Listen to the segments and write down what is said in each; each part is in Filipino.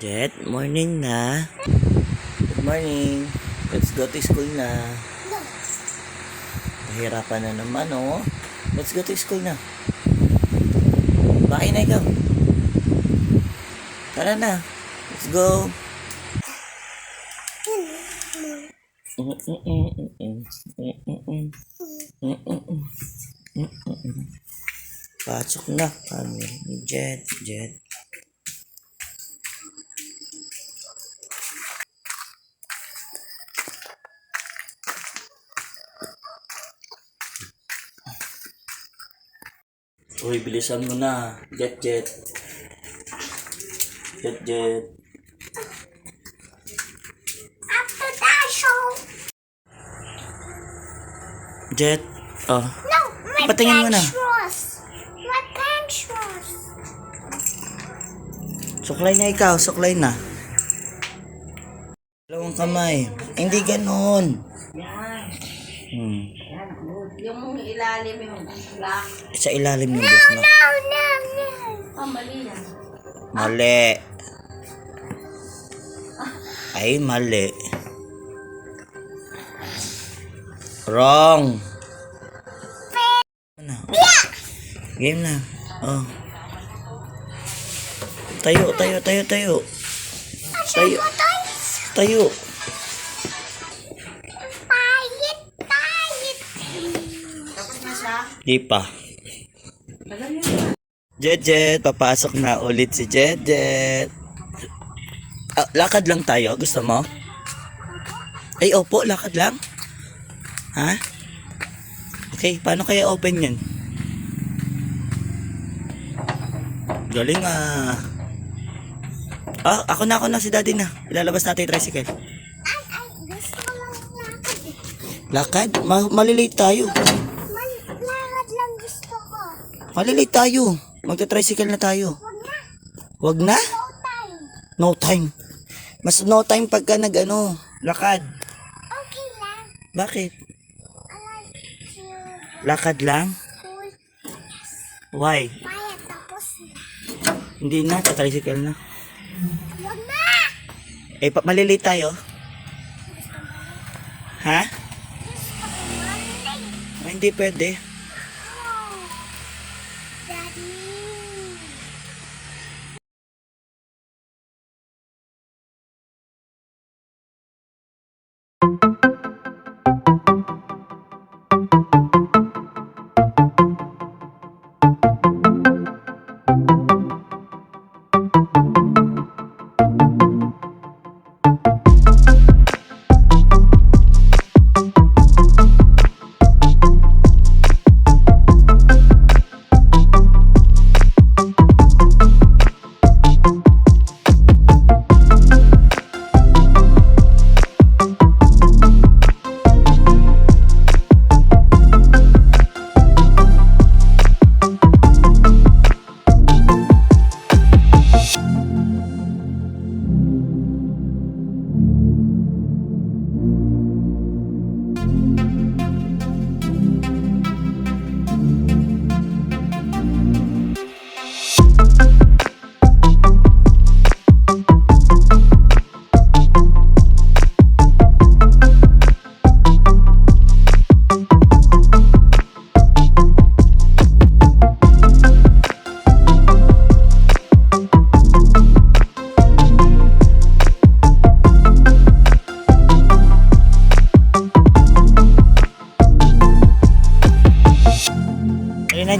Jet, morning na. Good morning. Let's go to school na. Mahirapan na naman, oh. Let's go to school na. Bakit na ikaw? Tara na. Let's go. Pasok na kami ni Jet, Jet. Uy, bilisan mo na. Jet, jet. Jet, jet. After that show. Jet. Oh. No, my Patingin mo na. pants My pants was. Suklay na ikaw. Suklay na. Dalawang kamay. Hindi ganon. Hmm. Yung ilalim yung black. Sa ilalim yung book na. No, no, no. Ah, mali yan. Mali. Ay, mali. Wrong. Ano? Game na. Oh. Tayo, tayo, tayo, tayo. Tayo. Tayo. Di pa. Yun. Jet Jet, papasok na ulit si Jet Jet. Ah, lakad lang tayo, gusto mo? Ay, opo, lakad lang. Ha? Okay, paano kaya open yan? Galing ah. Ah, ako na, ako na, si daddy na. Ilalabas natin yung tricycle. Ay, ay, gusto ko lang lakad. Lakad? Ma malilate tayo. Malilate tayo. Magta-tricycle na tayo. Wag na? na, no time. No time. Mas no time pagka nag ano, lakad. Okay lang. Bakit? Lakad lang? Why? Payat, tapos na. Hindi na, sa tricycle na. Huwag na. Eh, pa malilate tayo? Ha? Ah, hindi pwede.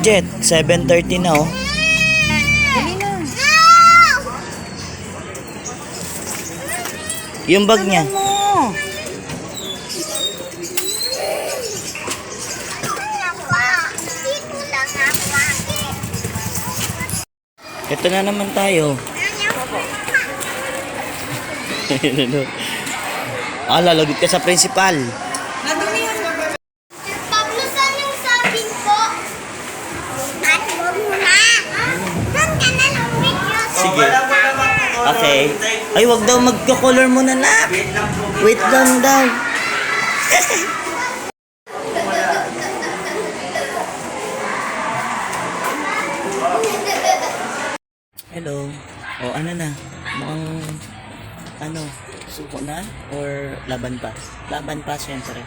Jet. 7.30 na, oh. Yung bag niya. Ito na naman tayo. ah, lalagot ka sa principal. Nadumi yan. Pablo, saan yung sabi ko? At huwag mo na. Doon ka na ng video. Sige. Okay. Ay, wag daw magka-color muna na. Wait lang daw. Hello. O, ano na? Ang, ano, suko na? Or laban pa? Laban pa, syempre.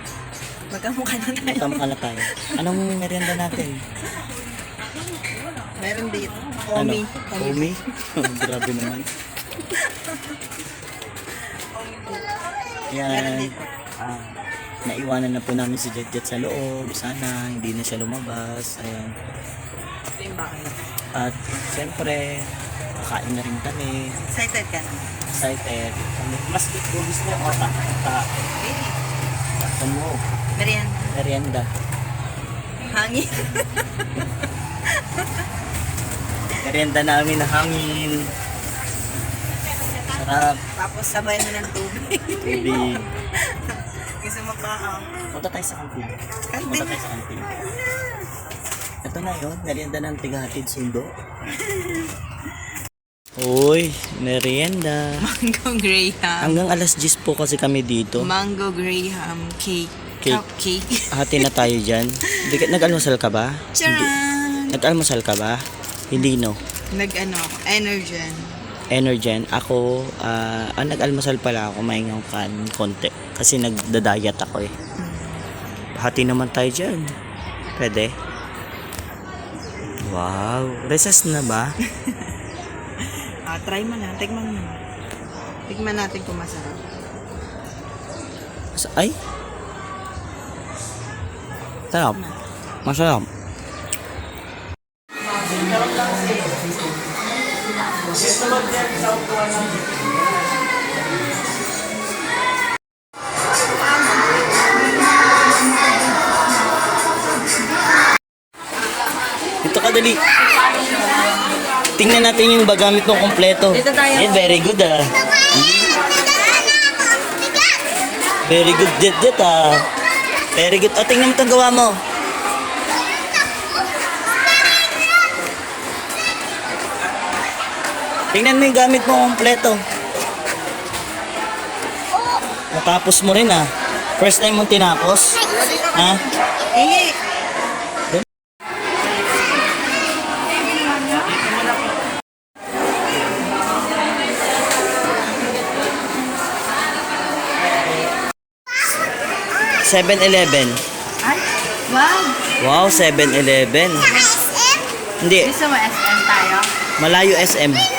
Magkamukha na tayo. Magkamukha na tayo. Anong merienda natin? Meron dito. Ano? Omi. Omi? Grabe naman. Yan. Ah, naiwanan na po namin si Jet Jet sa loob. Sana hindi na siya lumabas. Ayan. At siyempre, kakain na rin kami. Excited ka na? Excited. Mas gusto niya ako ta. Ta. Ano? Merian. Merienda. Hangin. Merienda namin na hangin. Sarap. Tapos sabay mo ng tubig. Baby. Gusto mo pa ako. Punta tayo sa kantin. Kantin? Punta tayo sa kantin. Ito na yun. Merienda ng tigahatid sundo. Uy, merienda. Mango Graham. Hanggang alas 10 po kasi kami dito. Mango Graham cake. Cake. Cupcake. Hati na tayo dyan. Nag-almusal ka ba? Charan! Nag-almusal ka ba? Hindi no. Nag-ano. Energen. Energen. Ako, ah, ah, nag-almusal pala ako. Maingang kan konti. Kasi nagda-diet ako eh. Hati naman tayo dyan. Pwede? Wow. Recess na ba? Ah, try mo na. Tikman mo. Tikman natin kung masarap. Sa- Ay? Sarap. Masarap. Ito ka dali. Tingnan natin yung bagamit ng kompleto. Dito tayo. Eh, very good ah. Very good jet jet ah. Very good. O, tingnan mo itong gawa mo. Tingnan mo yung gamit mo kompleto. Natapos mo rin ah. First time mong tinapos. Ha? Eh, 7-Eleven. Ay, wow. Wow, 7-Eleven. SM? Hindi, Gusto mo SM tayo? malayo SM.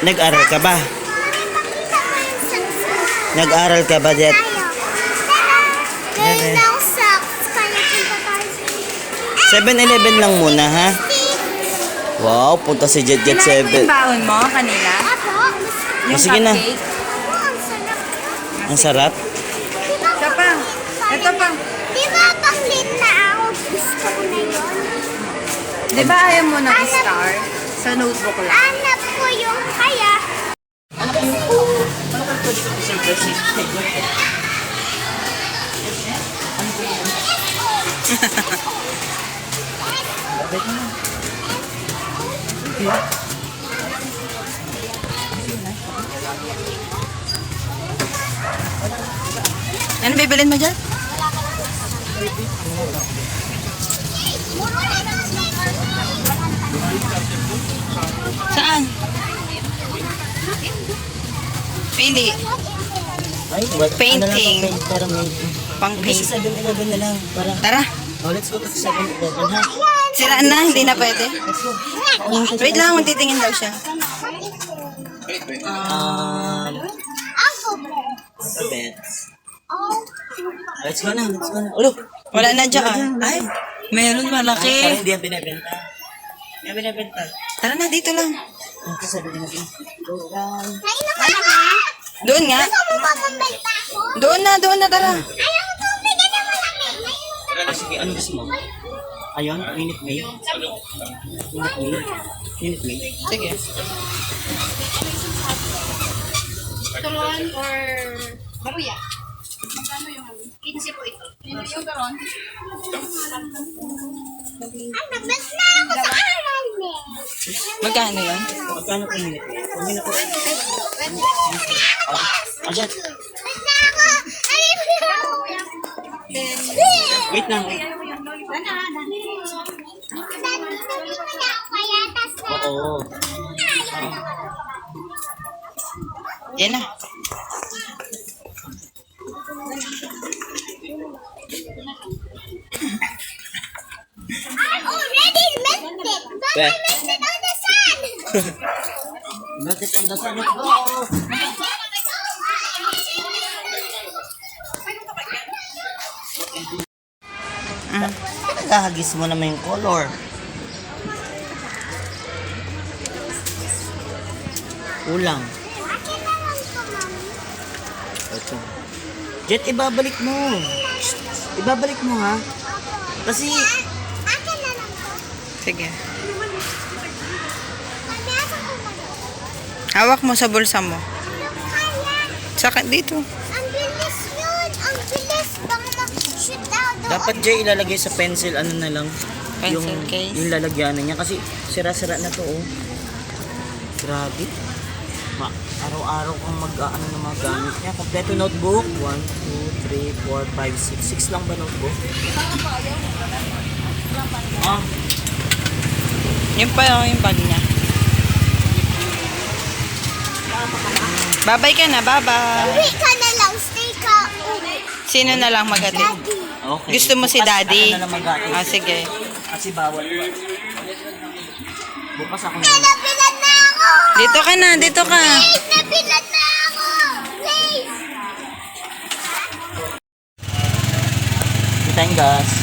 Nag-aral ka ba? Nag-aral ka ba, Jet? Socks. Kaya punta tayo sa 7-Eleven lang muna, ha? Wow, punta si Jet Jet Kinain mo 7. yung baon mo kanila? Apo, Yung Oh, sige na. cupcake? Ang sarap. Ang sarap. Di ba Ito pa. Ito pa. Di ba pang late na ako? Gusto ko na yun. Di ba ayaw mo ng star? Sa notebook lang. Hanap ko kaya. Ano bibilin mo dyan? Saan? Pili. Ay, what? Painting. Ano lang, may... Pang paint. sa 7-Eleven na lang. Para... Tara. Oh, let's go to 7-Eleven, ha? Sira na, hindi na pwede. Let's go. Wait lang, magtitingin daw siya. Um, Ako. bets. Oh. Let's go na, let's go na. Ulo! Wala na dyan. Ay, meron malaki. hindi yan binibenta. Hindi yan binibenta. Tara na, dito lang. Ang sa 7-Eleven. Go down. Nainom ka na ba? Doon nga. Pambenta ako? Doon na, doon na, tara. Ayaw mo tubig na Ah, sige, ano gusto mo? Ayun, minute maid. Minute maid. Minute maid. Sige. Turon or baruya? Magkano yung ano? 15 po ito. Yung yung turon? Ay, nag-bet na ako sa aral eh. Magkano yun? Magkano po minute? Kung minute ako. Ay, Wait lang, wait. Oo. Yan na. I already it, but Where? I missed it on the sun. Bakit ang dasal nito? Nagahagis mo naman yung color. Kulang. Akin na lang to, Mami. Ito. Jet, ibabalik mo. Ibabalik mo ha. Kasi, Akin na lang to. Sige. Mami, asan ko ba? Hawak mo sa bulsa mo. Saka dito. Ang bilis yun! Ang bilis! Baka out doon. dapat Jay ilalagay sa pencil, ano na lang. Pencil yung, case? Yung lalagyanan niya. Kasi sira-sira na to, oh. Grabe. Ma, araw-araw kang mag-ano ng mga gamit niya. Kompleto notebook. 1, 2, 3, 4, 5, 6. 6 lang ba notebook? Ah, Yun pa yung, yung bag niya. Babay ka na, babay. Uwi ka na lang. Stay ka. Uwi. Sino na lang magatid? okay. Gusto mo si daddy? ako na. Ah, sige. Kasi bawal pa. Bukas ako na. Nabilan na ako! Dito ka na, dito ka. Please, nabilan na ako! Please! Yung gas.